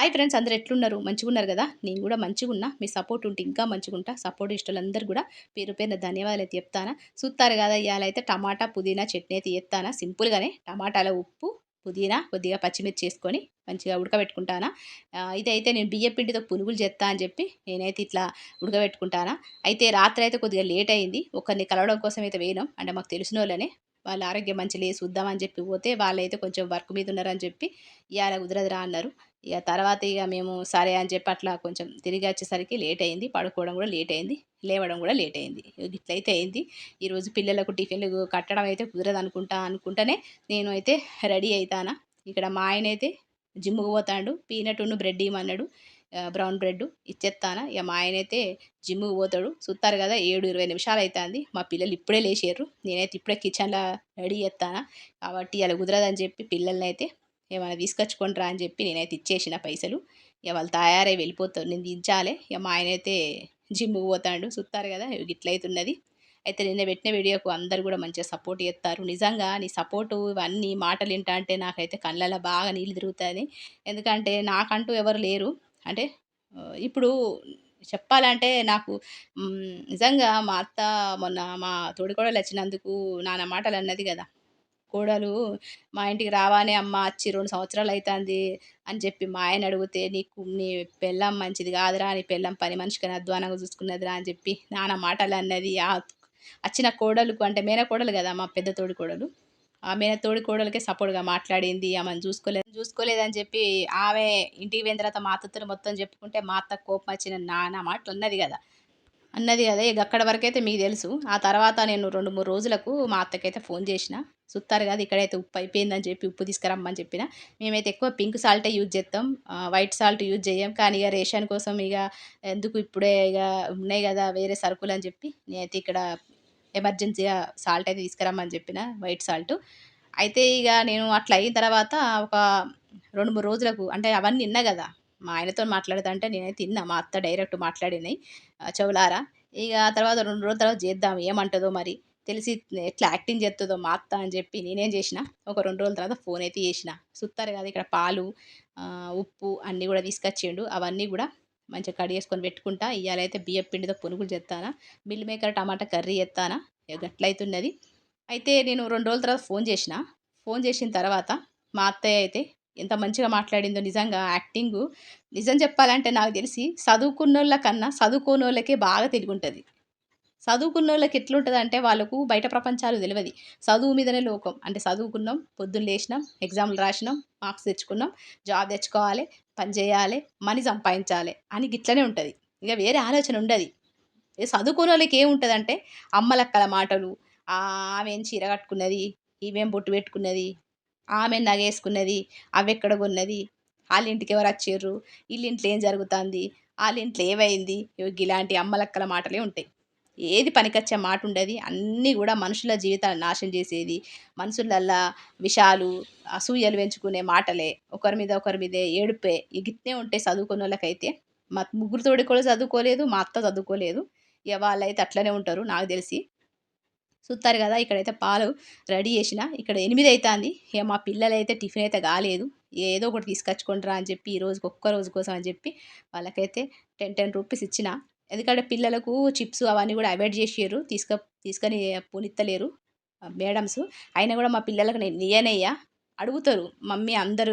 Hi friends అందరు ఎట్లున్నారు? మంచిగా ఉన్నారు కదా? నేను కూడా మంచిగున్నా. మీ సపోర్ట్ ఉంటే ఇంకా మంచిగుంటా. సపోర్ట్ ఇష్టాలందరూ కూడా పేరు పేరున ధన్యవాదాలు అయితే చెప్తానా. చూస్తారు కదా ఇవాళైతే టమాటా పుదీనా చట్నీ అయితే చేస్తానా. సింపుల్గానే టమాటాల ఉప్పు పుదీనా కొద్దిగా పచ్చిమిర్చి చేసుకొని మంచిగా ఉడకబెట్టుకుంటానా. ఇదైతే నేను బియ్య పిండితో పునుగులు చేస్తా అని చెప్పి నేనైతే ఇట్లా ఉడకబెట్టుకుంటానా. అయితే రాత్రి అయితే కొద్దిగా లేట్ అయింది. ఒకరిని కలవడం కోసం అయితే వేయడం అంటే మాకు తెలిసిన వాళ్ళనే వాళ్ళ ఆరోగ్యం మంచి లేదు చూద్దామని చెప్పి పోతే వాళ్ళైతే కొంచెం వర్క్ మీద ఉన్నారని చెప్పి ఇవాళ కుదరదురా అన్నారు. ఇక తర్వాత ఇక మేము సరే అని చెప్పి అట్లా కొంచెం తిరిగి వచ్చేసరికి లేట్ అయింది పడుకోవడం కూడా లేట్ అయింది లేవడం కూడా లేట్ అయింది. ఇట్లా ఇట్లయితే అయింది. ఈరోజు పిల్లలకు టిఫిన్లు కట్టడం అయితే కుదరదు అనుకుంటా అనుకుంటేనే నేను అయితే రెడీ అవుతానా ఇక్కడ మా ఆయన అయితే జిమ్కి పోతాడు పీనట్ బ్రెడ్ ఇవ్వమన్నాడు. బ్రౌన్ బ్రెడ్ ఇచ్చేస్తానా ఇక మా ఆయన అయితే జిమ్కి పోతాడు. చూస్తారు కదా ఏడు ఇరవై నిమిషాలు అవుతుంది మా పిల్లలు ఇప్పుడే లేచారు నేనైతే ఇప్పుడే కిచెన్లో రెడీ చేస్తానా కాబట్టి అలా కుదరదని చెప్పి పిల్లల్ని అయితే ఏమైనా తీసుకొచ్చుకొని రా అని చెప్పి నేనైతే ఇచ్చేసిన పైసలు. ఇక వాళ్ళు తయారై వెళ్ళిపోతారు. నేను దించాలి. ఇక మా ఆయన అయితే జిమ్కి పోతాడు. చూస్తారు కదా ఇట్లయితున్నది అయితే నిన్న పెట్టిన వీడియోకు అందరు కూడా మంచిగా సపోర్ట్ చేస్తారు నిజంగా నీ సపోర్టు ఇవన్నీ మాటలు వింటా అంటే నాకైతే కళ్ళలో బాగా నీళ్ళు తిరుగుతుంది ఎందుకంటే నాకంటూ ఎవరు లేరు. అంటే ఇప్పుడు చెప్పాలంటే నాకు నిజంగా మా అత్త మొన్న మా తోడికోడలు వచ్చినందుకు నాన్న మాటలు అన్నది కదా. కోడలు మా ఇంటికి రావానే అమ్మ వచ్చి రెండు సంవత్సరాలు అవుతుంది అని చెప్పి మా ఆయన అడిగితే నీకు నీ పెళ్ళం మంచిది కాదురా నీ పెళ్ళం పని మనిషికి అధ్వానంగా చూసుకున్నదిరా అని చెప్పి నాన్న మాటలు అన్నది. ఆ వచ్చిన కోడలకు అంటే మేన కోడలు కదా మా పెద్ద తోడి కోడలు ఆ మేన తోడి కోడలకే సపోర్ట్గా మాట్లాడింది ఆమెను చూసుకోలేదు చూసుకోలేదని చెప్పి ఆమె ఇంటికి పోయిన తర్వాత మా అత్తతో మొత్తం చెప్పుకుంటే మా అత్త కోపం వచ్చిన నాన్న మాట ఉన్నది కదా. అన్నది కదా ఇక అక్కడ వరకు అయితే మీకు తెలుసు. ఆ తర్వాత నేను రెండు మూడు రోజులకు మా అత్తకైతే ఫోన్ చేసిన. సుత్తారు కదా ఇక్కడైతే ఉప్పు అయిపోయిందని చెప్పి ఉప్పు తీసుకురమ్మని చెప్పిన. మేమైతే ఎక్కువ పింక్ సాల్టే యూజ్ చేస్తాం వైట్ సాల్ట్ యూజ్ చేయం. కానీ ఇక రేషన్ కోసం ఇక ఎందుకు ఇప్పుడే ఇక ఉన్నాయి కదా వేరే సరుకులు అని చెప్పి నేనైతే ఇక్కడ ఎమర్జెన్సీగా సాల్ట్ అయితే తీసుకురమ్మని చెప్పిన వైట్ సాల్ట్. అయితే ఇక నేను అట్లా అయిన తర్వాత ఒక రెండు మూడు రోజులకు అంటే అవన్నీ తిన్నా కదా మా ఆయనతో మాట్లాడుతుంటే నేనైతే తిన్నా మా అత్త డైరెక్ట్ మాట్లాడినాయి చెవులారా. ఇక తర్వాత రెండు రోజుల తర్వాత చేద్దాం ఏమంటుందో మరి తెలిసి ఎట్లా యాక్టింగ్ చేస్తుందో మా అత్త అని చెప్పి నేనేం చేసిన ఒక రెండు రోజుల తర్వాత ఫోన్ అయితే చేసిన. సుత్తారు కదా ఇక్కడ పాలు ఉప్పు అన్నీ కూడా తీసుకొచ్చిండు అవన్నీ కూడా మంచిగా కడిగేసుకొని పెట్టుకుంటా. ఇవాళైతే బియ్యం పిండితో పునుగులు చేస్తానా మిల్ మేకర్ టమాటా కర్రీ చేస్తానా గట్లయితున్నది. అయితే నేను రెండు రోజుల తర్వాత ఫోన్ చేసిన. ఫోన్ చేసిన తర్వాత మా అత్తయ్య అయితే ఎంత మంచిగా మాట్లాడిందో నిజంగా యాక్టింగ్. నిజం చెప్పాలంటే నాకు తెలిసి చదువుకున్న వాళ్ళకన్నా చదువుకోని వాళ్ళకే బాగా తెలివి ఉంటుంది. చదువుకున్న వాళ్ళకి ఎట్లుంటుంది అంటే వాళ్ళకు బయట ప్రపంచాలు తెలియదు చదువు మీదనే లోకం. అంటే చదువుకున్నాం పొద్దున్న లేచినాం ఎగ్జామ్లు రాసినాం మార్క్స్ తెచ్చుకున్నాం జాబ్ తెచ్చుకోవాలి పని చేయాలి మనీ సంపాదించాలి అని గిట్లనే ఉంటుంది. ఇక వేరే ఆలోచన ఉండదు. ఇక చదువుకున్న వాళ్ళకి ఏముంటుంది అంటే అమ్మలక్కల మాటలు ఆమెం ఆమె చీర కట్టుకున్నది ఈమెం బొట్టు పెట్టుకున్నది ఆమె నగేసుకున్నది అవెక్కడ కొన్నది వాళ్ళ ఇంటికి ఎవరు వచ్చారు వీళ్ళ ఇంట్లో ఏం జరుగుతుంది వాళ్ళ ఇంట్లో ఏమైంది ఇలాంటి అమ్మలక్కల మాటలే ఉంటాయి. ఏది పనికొచ్చే మాట ఉండదు అన్నీ కూడా మనుషుల జీవితాన్ని నాశనం చేసేది. మనుషులల్లా విషాలు అసూయలు పెంచుకునే మాటలే. ఒకరి మీద ఒకరి మీదే ఏడుపే. ఇగితే ఉంటే చదువుకున్న వాళ్ళకైతే మా ముగ్గురు తోడి కూడా చదువుకోలేదు మా అత్త చదువుకోలేదు. ఇక వాళ్ళైతే అట్లనే ఉంటారు నాకు తెలిసి. చూస్తారు కదా ఇక్కడైతే పాలు రెడీ చేసిన. ఇక్కడ ఎనిమిది అవుతుంది ఇక మా పిల్లలైతే టిఫిన్ అయితే కాలేదు. ఏదో ఒకటి తీసుకొచ్చుకుంటారా అని చెప్పి ఈ రోజుకి ఒక్క రోజు కోసం అని చెప్పి వాళ్ళకైతే టెన్ టెన్ రూపీస్ ఇచ్చిన. ఎందుకంటే పిల్లలకు చిప్స్ అవన్నీ కూడా అవాయిడ్ చేసారు తీసుక తీసుకొని పోనిత్తలేరు మేడమ్స్. అయినా కూడా మా పిల్లలకు నేను ఇయ్యనయ్యా అడుగుతారు మమ్మీ అందరూ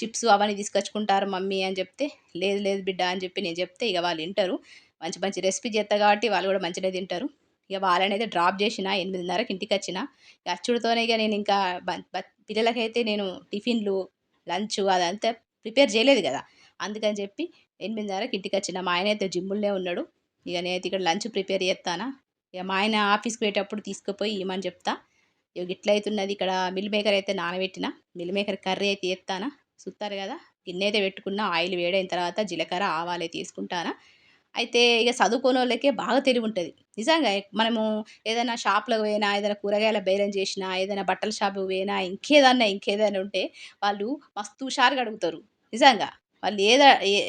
చిప్స్ అవన్నీ తీసుకొచ్చుకుంటారు మమ్మీ అని చెప్తే లేదు లేదు బిడ్డ అని చెప్పి నేను చెప్తే ఇక వాళ్ళు వింటారు. మంచి మంచి రెసిపీ చేస్తా కాబట్టి వాళ్ళు కూడా మంచిగా తింటారు. ఇక వాళ్ళని అయితే డ్రాప్ చేసిన ఎనిమిదిన్నరకి ఇంటికి వచ్చిన. ఇక అచ్చుడితోనే ఇక నేను ఇంకా పిల్లలకైతే నేను టిఫిన్లు లంచ్ అదంతా ప్రిపేర్ చేయలేదు కదా. అందుకని చెప్పి ఎనిమిదిన్నరకి ఇంటికి వచ్చిన. మా ఆయన అయితే జిమ్ములనే ఉన్నాడు. ఇక నేనైతే ఇక్కడ లంచ్ ప్రిపేర్ చేస్తానా. ఇక మా ఆయన ఆఫీస్కి పోయేటప్పుడు తీసుకుపోయి ఇవ్వమని చెప్తా. ఇక ఇట్లయితున్నది ఇక్కడ మిల్ మేకర్ అయితే నానబెట్టిన. మిల్ మేకర్ కర్రీ అయితే ఎత్తానా చూస్తారు కదా. గిన్నె అయితే పెట్టుకున్న ఆయిల్ వేడైన తర్వాత జీలకర్ర ఆవాలు అయితే తీసుకుంటానా అయితే ఇక చదువుకోని వాళ్ళకే బాగా తెలివి ఉంటుంది నిజంగా మనము ఏదైనా షాప్లకు పోయినా ఏదైనా కూరగాయల బేరం చేసినా ఏదైనా బట్టల షాపుకి పోయినా ఇంకేదన్నా ఇంకేదైనా ఉంటే వాళ్ళు మస్తు హుషారుగా అడుగుతారు. నిజంగా. వాళ్ళు ఏద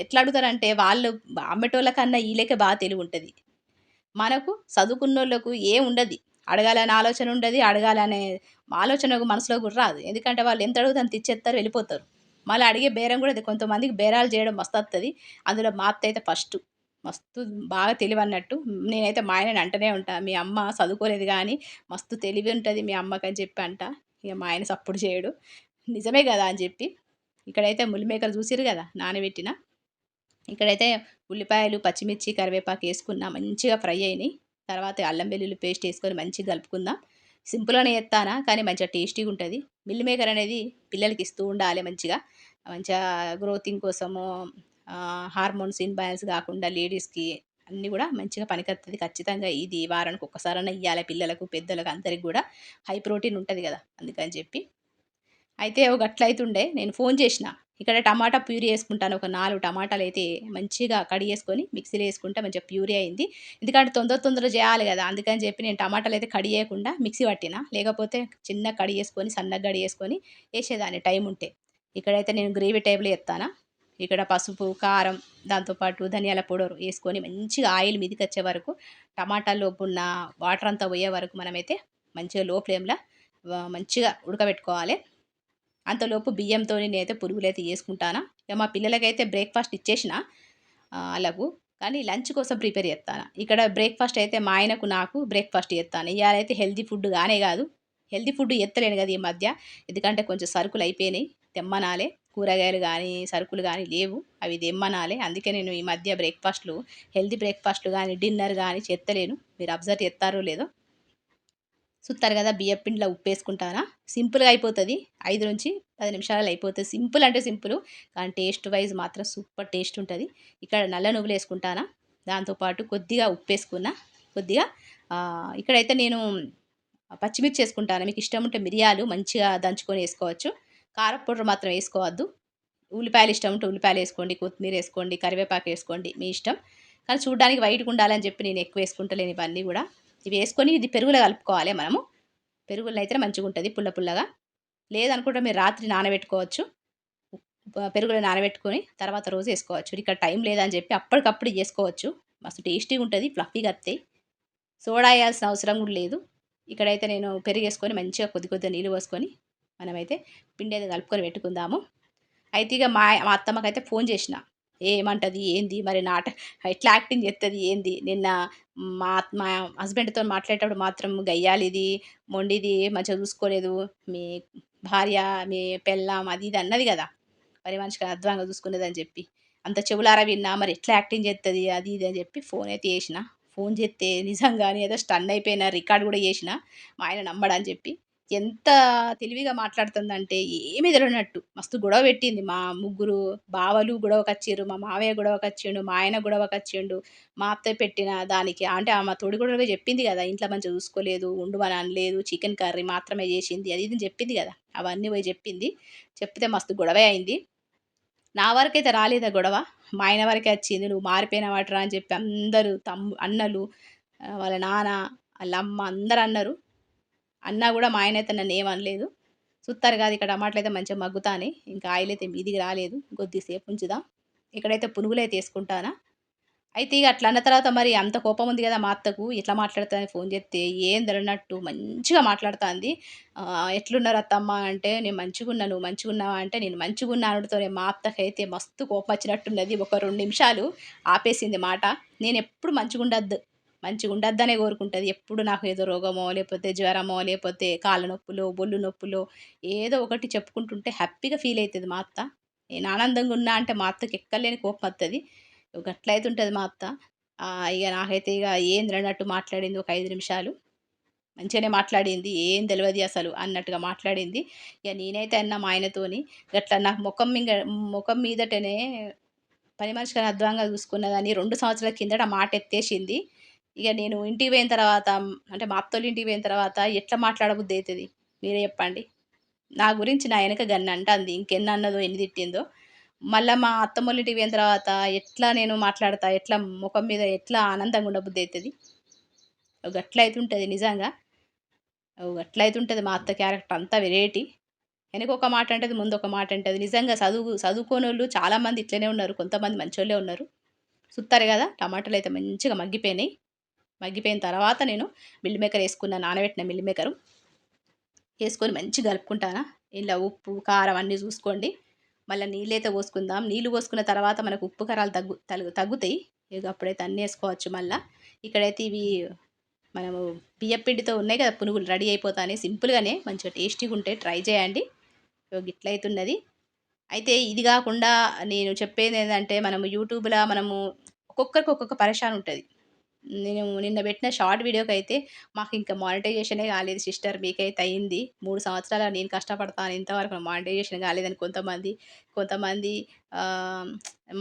ఎట్లా అడుగుతారంటే వాళ్ళు అమ్మటోళ్ళ కన్నా వీళ్ళకే బాగా తెలివి ఉంటుంది మనకు చదువుకున్నోళ్ళకు ఏం ఉండదు. అడగాలనే ఆలోచన ఉండదు అడగాలనే ఆలోచన మనసులో కూడా రాదు. ఎందుకంటే వాళ్ళు ఎంత అడుగుతారు తెచ్చేస్తారు వెళ్ళిపోతారు. మళ్ళీ అడిగే బేరం కూడా అది. కొంతమందికి బేరాలు చేయడం మస్తు వస్తుంది అందులో మా అత్త అయితే ఫస్ట్. మస్తు బాగా తెలివి అన్నట్టు నేనైతే మా ఆయనని అంటనే ఉంటా మీ అమ్మ చదువుకోలేదు కానీ మస్తు తెలివి ఉంటుంది మీ అమ్మకి అని చెప్పి అంట. ఇక మా ఆయన సప్పుడు చేయడు. నిజమే కదా అని చెప్పి ఇక్కడైతే ముల్లిమేకలు చూసిరు కదా నానబెట్టిన. ఇక్కడైతే ఉల్లిపాయలు పచ్చిమిర్చి కరివేపాకు వేసుకున్నా మంచిగా ఫ్రై అయినాయి. తర్వాత అల్లం వెల్లుల్లి పేస్ట్ వేసుకొని మంచిగా కలుపుకుందాం. సింపుల్గానే చేస్తానా కానీ మంచిగా టేస్టీగా ఉంటుంది. మిల్ మేకర్ అనేది పిల్లలకి ఇస్తూ ఉండాలి మంచిగా. మంచిగా గ్రోతింగ్ కోసము హార్మోన్స్ ఇన్బ్యాలెన్స్ కాకుండా లేడీస్కి అన్నీ కూడా మంచిగా పనికొస్తుంది ఖచ్చితంగా. ఇది వారానికి ఒక్కసారైనా ఇవ్వాలి పిల్లలకు పెద్దలకు అందరికి కూడా. హై ప్రోటీన్ ఉంటుంది కదా అందుకని చెప్పి. అయితే ఒక అట్లయితుండే నేను ఫోన్ చేసిన. ఇక్కడ టమాటా ప్యూరీ వేసుకుంటాను. ఒక నాలుగు టమాటాలు అయితే మంచిగా కడి వేసుకొని మిక్సీలో వేసుకుంటే మంచిగా ప్యూరీ అయింది. ఎందుకంటే తొందర తొందర చేయాలి కదా అందుకని చెప్పి నేను టమాటాలు అయితే కడిగేయకుండా మిక్సీ పట్టిన. లేకపోతే చిన్న కడిగేసుకొని సన్నగా కడిగేసుకొని వేసేదాన్ని టైం ఉంటే. ఇక్కడైతే నేను గ్రేవీ టైప్లో ఎత్తానా? ఇక్కడ పసుపు కారం దాంతోపాటు ధనియాల పౌడర్ వేసుకొని మంచిగా ఆయిల్ మీదకి వచ్చే వరకు టమాటాలో ఉన్న వాటర్ అంతా పోయే వరకు మనమైతే మంచిగా లో ఫ్లేమ్లో మంచిగా ఉడకబెట్టుకోవాలి. అంతలోపు బియ్యంతో నేనైతే పురుగులైతే అయితే ఇక మా పిల్లలకైతే బ్రేక్ఫాస్ట్ ఇచ్చేసిన అలాగూ. కానీ లంచ్ కోసం ప్రిపేర్ చేస్తాను. ఇక్కడ బ్రేక్ఫాస్ట్ అయితే మా ఆయనకు నాకు బ్రేక్ఫాస్ట్ చేస్తాను. ఇవాళైతే హెల్తీ ఫుడ్ కానే కాదు. హెల్తీ ఫుడ్ ఎత్తలేను కదా ఈ మధ్య. ఎందుకంటే కొంచెం సరుకులు అయిపోయినాయి. తెమ్మనాలే. కూరగాయలు కానీ సరుకులు కానీ లేవు. అవి తెమ్మనాలే. అందుకే నేను ఈ మధ్య బ్రేక్ఫాస్ట్లు హెల్తీ బ్రేక్ఫాస్ట్లు కానీ డిన్నర్ కానీ చెత్తలేను. మీరు అబ్జర్వ్ చేస్తారో లేదో సుత్తారు కదా బియ్య పిండిలో ఉప్పు వేసుకుంటారా సింపుల్గా అయిపోతుంది. ఐదు నుంచి పది నిమిషాలలో అయిపోతుంది. సింపుల్ అంటే సింపుల్ కానీ టేస్ట్ వైజ్ మాత్రం సూపర్ టేస్ట్ ఉంటుంది. ఇక్కడ నల్ల నువ్వులు వేసుకుంటానా? దాంతోపాటు కొద్దిగా ఉప్పు వేసుకున్నా కొద్దిగా ఇక్కడైతే నేను పచ్చిమిర్చి వేసుకుంటాను. మీకు ఇష్టం ఉంటే మిరియాలు మంచిగా దంచుకొని వేసుకోవచ్చు. కారం పౌడర్ మాత్రం వేసుకోవద్దు. ఉల్లిపాయలు ఇష్టం ఉంటే ఉల్లిపాయలు వేసుకోండి కొత్తిమీర వేసుకోండి కరివేపాకు వేసుకోండి మీ ఇష్టం. కానీ చూడడానికి వైట్గా ఉండాలని చెప్పి నేను ఎక్కువ వేసుకుంటలేను ఇవన్నీ కూడా. ఇవి వేసుకొని ఇది పెరుగులో కలుపుకోవాలి మనము. పెరుగులో అయితే మంచిగా ఉంటుంది పుల్ల పుల్లగా. లేదనుకుంటే మీరు రాత్రి నానబెట్టుకోవచ్చు. పెరుగులో నానబెట్టుకొని తర్వాత రోజు వేసుకోవచ్చు. ఇక్కడ టైం లేదని చెప్పి అప్పటికప్పుడు చేసుకోవచ్చు. మస్తు టేస్టీగా ఉంటుంది ఫ్లఫీగా వస్తాయి సోడా వేయాల్సిన అవసరం కూడా లేదు. ఇక్కడైతే నేను పెరుగు వేసుకొని మంచిగా కొద్ది కొద్దిగా నీళ్ళు పోసుకొని మనమైతే పిండి అయితే కలుపుకొని పెట్టుకుందాము. అయితే ఇక మా మా అత్తమ్మకైతే ఫోన్ చేసిన. ఏమంటది? ఏంది? మరి నాట ఎట్లా యాక్టింగ్ చేస్తుంది ఏంది? నిన్న మా మా హస్బెండ్తో మాట్లాడేటప్పుడు మాత్రం గయ్యాలిది మొండిది మంచిగా చూసుకోలేదు. మీ భార్య మీ పెళ్ళాం అది ఇది అన్నది కదా. మరి మంచిగా అధ్వానంగా చూసుకునేది అని చెప్పి. అంత చెవులారా విన్నా మరి ఎట్లా యాక్టింగ్ చేస్తుంది అది ఇది అని చెప్పి ఫోన్ అయితే చేసిన. ఫోన్ చేస్తే నిజంగానే ఏదో స్టన్ అయిపోయినా రికార్డ్ కూడా చేసిన. మా ఆయన నమ్మడని చెప్పి ఎంత తెలివిగా మాట్లాడుతుందంటే ఏమీ తెలియనట్టు. మస్తు గొడవ పెట్టింది మా ముగ్గురు బావలు గొడవకొచ్చిర్రు మా మావయ్య గొడవకొచ్చిండు మా ఆయన గొడవకొచ్చిండు మా అత్త పెట్టిన దానికి అంటే మా తోడి గొడవగా చెప్పింది కదా ఇంట్లో మంచిగా చూసుకోలేదు ఉండుమని అనలేదు చికెన్ కర్రీ మాత్రమే చేసింది అది ఇది చెప్పింది కదా. అవన్నీ పోయి చెప్పింది. చెప్తే మస్తు గొడవ అయింది. నా వరకైతే రాలేదా గొడవ? మా ఆయన వరకే వచ్చింది నువ్వు మారిపోయిన వాటరా అని చెప్పి అందరూ తమ్ము అన్నలు వాళ్ళ నాన్న వాళ్ళ అమ్మ అందరు అన్నారు. అన్నా కూడా మా ఆయన అయితే నన్ను ఏమనలేదు. చూస్తారు కాదు ఇక్కడ టమాటాలు అయితే మంచిగా మగ్గుతానే. ఇంకా ఆయిల్ అయితే మీదికి రాలేదు. కొద్దిసేపు ఉంచుదాం. ఇక్కడైతే పునుగులు అయితే వేసుకుంటానా. అయితే ఇక అట్లా అన్న తర్వాత మరి అంత కోపం ఉంది కదా మా అత్తకు. ఎట్లా మాట్లాడుతుందని ఫోన్ చేస్తే ఏం తెలియనట్టు మంచిగా మాట్లాడుతుంది. ఎట్లున్నారు అత్తమ్మ అంటే నేను మంచిగా నువ్వు మంచిగా ఉన్నావా అంటే నేను మంచిగా ఉన్నానుతోనే మా అత్తకైతే మస్తు కోపం వచ్చినట్టున్నది. ఒక రెండు నిమిషాలు ఆపేసింది మాట. నేను ఎప్పుడు మంచిగా ఉండద్దు మంచిగా ఉండద్దనే కోరుకుంటుంది. ఎప్పుడు నాకు ఏదో రోగమో లేకపోతే జ్వరమో లేకపోతే కాళ్ళ నొప్పులు బొల్లు నొప్పులు ఏదో ఒకటి చెప్పుకుంటుంటే హ్యాపీగా ఫీల్ అవుతుంది మా అత్త. నేను ఆనందంగా ఉన్నా అంటే మా అత్తకి ఎక్కలేని కోపం వస్తుంది గట్లయితే ఉంటుంది మా అత్త. ఇక నాకైతే ఇక ఏం అన్నట్టు మాట్లాడింది ఒక ఐదు నిమిషాలు. మంచిగానే మాట్లాడింది. ఏం తెలియదు అసలు అన్నట్టుగా మాట్లాడింది. ఇక నేనైతే అన్న మా ఆయనతోని గట్లా నాకు ముఖం మీద ముఖం మీదటనే పని మనిషిగా అధ్వానంగా చూసుకున్నదని రెండు సంవత్సరాల కిందట మాట ఎత్తేసింది. ఇక నేను ఇంటికి పోయిన తర్వాత అంటే మా అత్తోళ్ళు ఇంటికి పోయిన తర్వాత ఎట్లా మాట్లాడబుద్ది అవుతుంది? మీరే చెప్పండి. నా గురించి నా వెనక గన్న అంటుంది. ఇంకెన్ని అన్నదో ఎన్ని తిట్టిందో. మళ్ళీ మా అత్తమ్మలు ఇంటికి పోయిన తర్వాత ఎట్లా నేను మాట్లాడతా? ఎట్లా ముఖం మీద ఎట్లా ఆనందంగా ఉండబుద్ది అవుతుంది? గట్లయితుంటుంది నిజంగా. గట్లయితుంటుంది మా అత్త క్యారెక్టర్ అంతా వెరైటీ. వెనక ఒక మాట అంటది ముందు ఒక మాట అంటది. నిజంగా చదువు చదువుకోని వాళ్ళు చాలామంది ఇట్లనే ఉన్నారు. కొంతమంది మంచోళ్ళే ఉన్నారు. చూస్తారు కదా? టమాటాలు అయితే మంచిగా మగ్గిపోయినాయి. మగ్గిపోయిన తర్వాత నేను మిల్ మేకర్ వేసుకున్న నానబెట్టిన మిల్ మేకరు వేసుకొని మంచిగా కలుపుకుంటానా. ఇలా ఉప్పు కారం అన్నీ చూసుకోండి. మళ్ళీ నీళ్ళైతే పోసుకుందాం. నీళ్ళు పోసుకున్న తర్వాత మనకు ఉప్పు కారాలు తగ్గు తగ్గు తగ్గుతాయి. ఇక అప్పుడైతే అన్నీ వేసుకోవచ్చు మళ్ళీ. ఇక్కడైతే ఇవి మనము బియ్యపిండితో ఉన్నాయి కదా పునుగులు రెడీ అయిపోతాయి సింపుల్గానే మంచిగా టేస్టీగా ఉంటాయి ట్రై చేయండి. ఇట్లయితున్నది అయితే ఇది కాకుండా నేను చెప్పేది ఏంటంటే మనము యూట్యూబ్లో మనము ఒక్కొక్కరికి ఒక్కొక్క పరేషాన్ ఉంటుంది. నేను నిన్న పెట్టిన షార్ట్ వీడియోకి అయితే మాకు ఇంకా మానిటైజేషనే కాలేదు సిస్టర్ మీకైతే అయింది. మూడు సంవత్సరాలు నేను కష్టపడతాను ఇంతవరకు మానిటైజేషన్ కాలేదని కొంతమంది కొంతమంది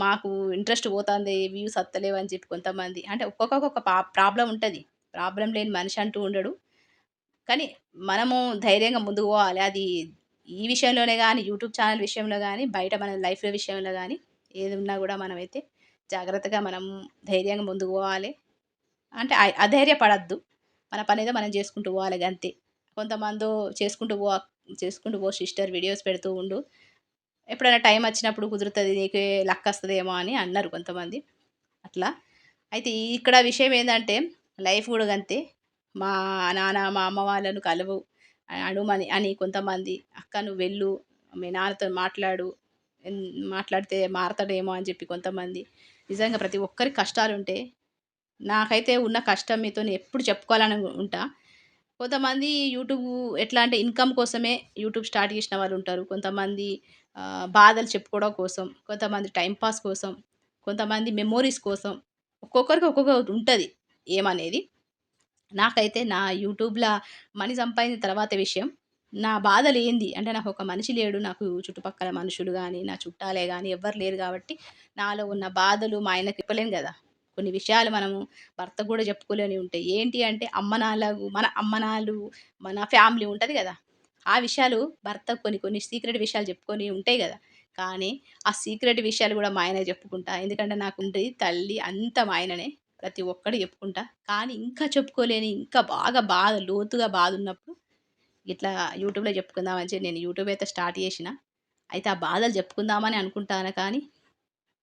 మాకు ఇంట్రెస్ట్ పోతుంది వ్యూస్ వస్తలేవు అని చెప్పి కొంతమంది. అంటే ఒక్కొక్క ప్రాబ్లం ఉంటుంది. ప్రాబ్లం లేని మనిషి అంటూ ఉండడు. కానీ మనము ధైర్యంగా ముందుకు పోవాలి. అది ఈ విషయంలోనే కానీ యూట్యూబ్ ఛానల్ విషయంలో కానీ బయట మన లైఫ్ విషయంలో కానీ ఏది ఉన్నా కూడా మనమైతే జాగ్రత్తగా మనం ధైర్యంగా ముందుకు పోవాలి. అంటే అధైర్యపడద్దు. మన పని ఏదో మనం చేసుకుంటూ పోవాలి అంతే కొంతమంది చేసుకుంటూ పో చేసుకుంటూ పో సిస్టర్ వీడియోస్ పెడుతూ ఉండు. ఎప్పుడైనా టైం వచ్చినప్పుడు కుదురుతుంది నీకు లక్ వస్తుందేమో అని అన్నారు కొంతమంది. అట్లా. అయితే ఇక్కడ విషయం ఏంటంటే లైఫ్ కూడా అంతే మా నాన్న మా అమ్మ వాళ్ళను కలవు అడుమని అని కొంతమంది అక్క నువ్వు వెళ్ళు మీ నాన్నతో మాట్లాడు మాట్లాడితే మారతాడేమో అని చెప్పి కొంతమంది. నిజంగా ప్రతి ఒక్కరికి కష్టాలు ఉంటే నాకైతే ఉన్న కష్టం మీతో ఎప్పుడు చెప్పుకోవాలని ఉంటా. కొంతమంది యూట్యూబ్ ఎట్లా అంటే ఇన్కమ్ కోసమే యూట్యూబ్ స్టార్ట్ చేసిన వాళ్ళు ఉంటారు. కొంతమంది బాధలు చెప్పుకోవడం కోసం కొంతమంది టైంపాస్ కోసం కొంతమంది మెమోరీస్ కోసం ఒక్కొక్కరికి ఒక్కొక్క ఉంటుంది ఏమనేది. నాకైతే నా యూట్యూబ్లో మనీ సంపాదించిన తర్వాత విషయం నా బాధలు ఏంది? అంటే నాకు ఒక మనిషి లేడు నాకు చుట్టుపక్కల మనుషులు కానీ నా చుట్టాలే కానీ ఎవ్వరు లేరు కాబట్టి నాలో ఉన్న బాధలు మా ఆయనకి ఇప్పలేం కదా. కొన్ని విషయాలు మనము భర్త కూడా చెప్పుకోలేని ఉంటాయి. ఏంటి అంటే అమ్మనాలు మన అమ్మనాలు మన ఫ్యామిలీ ఉంటుంది కదా. ఆ విషయాలు భర్త కొన్ని కొన్ని సీక్రెట్ విషయాలు చెప్పుకొని ఉంటాయి కదా. కానీ ఆ సీక్రెట్ విషయాలు కూడా మా ఆయన చెప్పుకుంటా. ఎందుకంటే నాకు ఉంటుంది తల్లి అంత మా ఆయననే ప్రతి ఒక్కటి చెప్పుకుంటా. కానీ ఇంకా చెప్పుకోలేని ఇంకా బాగా బాధ లోతుగా బాధ ఉన్నప్పుడు ఇట్లా యూట్యూబ్లో చెప్పుకుందామని చెప్పి నేను యూట్యూబ్ అయితే స్టార్ట్ చేసిన. అయితే ఆ బాధలు చెప్పుకుందామని అనుకుంటాను కానీ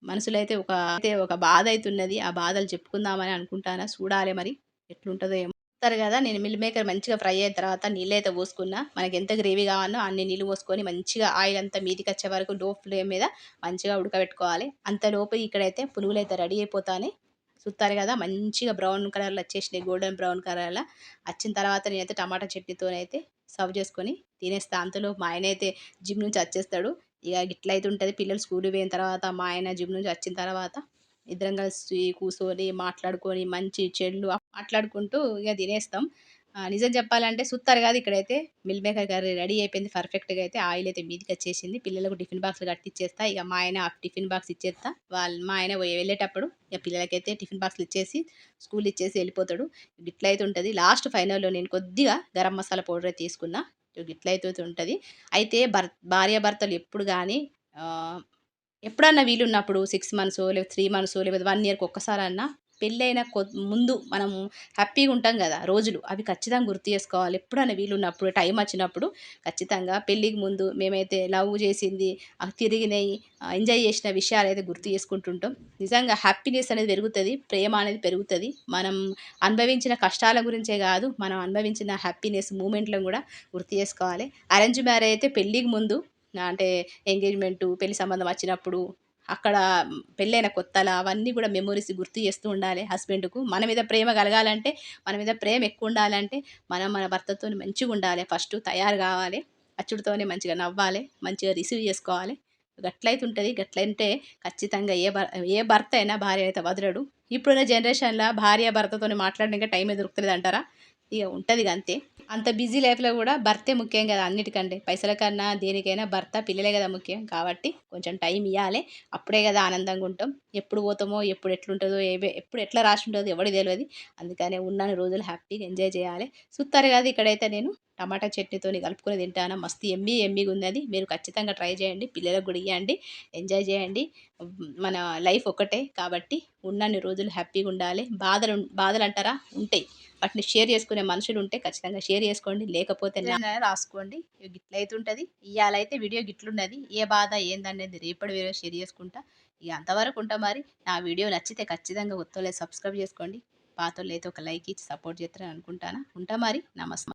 మనసులో అయితే ఒక అయితే ఒక బాధ అవుతున్నది ఆ బాధలు చెప్పుకుందామని అనుకుంటానా? చూడాలి మరి ఎట్లుంటుందో ఏమో. చెప్తారు కదా నేను మిల్ మేకర్ మంచిగా ఫ్రై అయిన తర్వాత నీళ్ళు అయితే పోసుకున్నా. మనకి ఎంత గ్రేవీ కావాలో అన్ని నీళ్ళు పోసుకొని మంచిగా ఆయిల్ అంతా మీదికి వచ్చే వరకు లో ఫ్లేమ్ మీద మంచిగా ఉడకబెట్టుకోవాలి. అంతలోపు ఇక్కడైతే పునుగులు అయితే రెడీ అయిపోతానే. చూస్తారు కదా మంచిగా బ్రౌన్ కలర్లో వచ్చేసినాయి. గోల్డెన్ బ్రౌన్ కలర్లో వచ్చిన తర్వాత నేనైతే టమాటా చట్నీతోనైతే సర్వ్ చేసుకొని తినేస్తా. అంతలో మా ఆయన అయితే జిమ్ నుంచి వచ్చేస్తాడు. ఇక ఇట్లా అయితే ఉంటుంది పిల్లలు స్కూల్ పోయిన తర్వాత మా ఆయన జిమ్ నుంచి వచ్చిన తర్వాత ఇద్దరం కలిసి కూర్చొని మాట్లాడుకొని మంచి చెడులు మాట్లాడుకుంటూ ఇక తినేస్తాం. నిజం చెప్పాలంటే సుత్తారు కాదు ఇక్కడైతే. మిల్ మేకర్ కర్రీ రెడీ అయిపోయింది. పర్ఫెక్ట్గా అయితే ఆయిల్ అయితే మీదికి వచ్చేసింది. పిల్లలకు టిఫిన్ బాక్స్ కట్టిచ్చేస్తా. ఇక మా ఆయన టిఫిన్ బాక్స్ ఇచ్చేస్తా. వాళ్ళు మా ఆయన వెళ్ళేటప్పుడు ఇక పిల్లలకైతే టిఫిన్ బాక్స్లు ఇచ్చేసి స్కూల్ ఇచ్చేసి వెళ్ళిపోతాడు. ఇట్లయితే ఉంటుంది లాస్ట్ ఫైనల్లో నేను కొద్దిగా గరం మసాలా పౌడర్ తీసుకున్నా. ఇట్లయితే ఉంటుంది అయితే భర్ భార్యాభర్తలు ఎప్పుడు కానీ ఎప్పుడన్నా వీలున్నప్పుడు సిక్స్ మంత్స్ లేకపోతే త్రీ మంత్స్ లేకపోతే వన్ ఇయర్కి ఒక్కసారన్నా పెళ్ళైన కొ ముందు మనం హ్యాపీగా ఉంటాం కదా రోజులు అవి ఖచ్చితంగా గుర్తు చేసుకోవాలి. ఎప్పుడైనా వీలున్నప్పుడు టైం వచ్చినప్పుడు ఖచ్చితంగా పెళ్ళికి ముందు మేమైతే లవ్ చేసింది తిరిగినాయి ఎంజాయ్ చేసిన విషయాలు అయితే గుర్తు చేసుకుంటుంటాం. నిజంగా హ్యాపీనెస్ అనేది పెరుగుతుంది ప్రేమ అనేది పెరుగుతుంది. మనం అనుభవించిన కష్టాల గురించే కాదు మనం అనుభవించిన హ్యాపీనెస్ మూమెంట్లను కూడా గుర్తు చేసుకోవాలి. అరేంజ్ మ్యారేజ్ అయితే పెళ్ళికి ముందు అంటే ఎంగేజ్మెంటు పెళ్ళి సంబంధం వచ్చినప్పుడు అక్కడ పెళ్ళైన కొత్తల అవన్నీ కూడా మెమొరీస్ గుర్తు చేస్తూ ఉండాలి హస్బెండ్కు. మన మీద ప్రేమ కలగాలంటే మన మీద ప్రేమ ఎక్కువ ఉండాలంటే మనం మన భర్తతో మంచిగా ఉండాలి. ఫస్ట్ తయారు కావాలి అచ్చుడితోనే మంచిగా నవ్వాలి మంచిగా రిసీవ్ చేసుకోవాలి. గట్లయితే ఉంటుంది గట్లంటే ఖచ్చితంగా ఏ భర్ ఏ భర్త అయినా భార్య అయితే వదలడు. ఇప్పుడున్న జనరేషన్లో భార్య భర్తతో మాట్లాడడానికి టైం దొరుకుతుంది అంటారా ఇక ఉంటుంది అంతే. అంత బిజీ లైఫ్లో కూడా భర్తే ముఖ్యం కదా అన్నిటికంటే. పైసల కన్నా దేనికైనా భర్త పిల్లలే కదా ముఖ్యం కాబట్టి కొంచెం టైం ఇవ్వాలి అప్పుడే కదా ఆనందంగా ఉంటాం. ఎప్పుడు పోతామో ఎప్పుడు ఎట్లుంటుందో ఏ ఎప్పుడు ఎట్లా రాసి ఉంటుందో ఎవరికి తెలియదు అందుకనే ఉన్న రోజులు హ్యాపీగా ఎంజాయ్ చేయాలి. చూస్తారు కదా ఇక్కడైతే నేను. టమాటా చట్నీతో కలుపుకొని తింటాను? మస్తు ఎమ్మి ఎమ్మిగా ఉన్నది. మీరు ఖచ్చితంగా ట్రై చేయండి. పిల్లలకు కూడా ఇవ్వండి ఎంజాయ్ చేయండి. మన లైఫ్ ఒకటే కాబట్టి ఉన్నన్ని రోజులు హ్యాపీగా ఉండాలి. బాధలు బాధలు అంటారా? ఉంటాయి. వాటిని షేర్ చేసుకునే మనుషులు ఉంటే ఖచ్చితంగా షేర్ చేసుకోండి. లేకపోతే రాసుకోండి. గిట్లయితే ఉంటుంది ఇవాళైతే వీడియో గిట్లున్నది. ఏ బాధ ఏందనేది రేపటి వీడియో షేర్ చేసుకుంటా. ఇక అంతవరకు ఉంటా మరి. నా వీడియో నచ్చితే ఖచ్చితంగా ఒత్తోలే సబ్స్క్రైబ్ చేసుకోండి. పాతోళ్ళు అయితే ఒక లైక్ ఇచ్చి సపోర్ట్ చేస్తారని అనుకుంటాను. ఉంటా మరి. నమస్కారం.